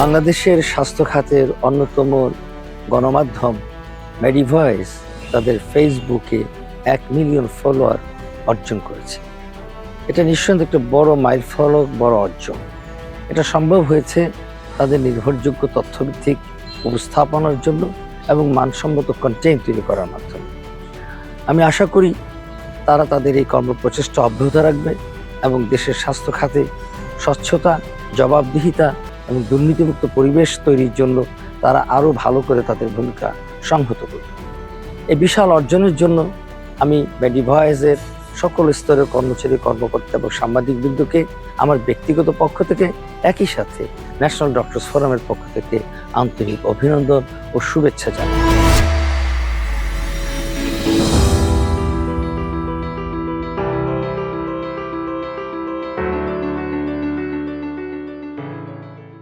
বাংলাদেশের স্বাস্থ্য খাতের অন্যতম গণমাধ্যম মেডিভয়েস তাদের ফেসবুকে এক মিলিয়ন ফলোয়ার অর্জন করেছে। এটা নিঃসন্দেহে একটা বড় মাইল ফলক বড় অর্জন। এটা সম্ভব হয়েছে তাদের নির্ভরযোগ্য তথ্যভিত্তিক উপস্থাপনার জন্য এবং মানসম্মত কন্টেন্ট তৈরি করার মাধ্যমে। আমি আশা করি তারা তাদের এই কর্মপ্রচেষ্টা অব্যাহত রাখবে এবং দেশের স্বাস্থ্য খাতে স্বচ্ছতা, জবাবদিহিতা এবং দুর্নীতিমুক্ত পরিবেশ তৈরির জন্য তারা আরও ভালো করে তাদের ভূমিকা সংহত করবে। এই বিশাল অর্জনের জন্য আমি ব্যাডি ভয়েসের সকল স্তরের কর্মচারী, কর্মকর্তা এবং সাংবাদিকবৃন্দকে আমার ব্যক্তিগত পক্ষ থেকে একই সাথে ন্যাশনাল ডক্টরস ফোরামের পক্ষ থেকে আন্তরিক অভিনন্দন ও শুভেচ্ছা জানাই।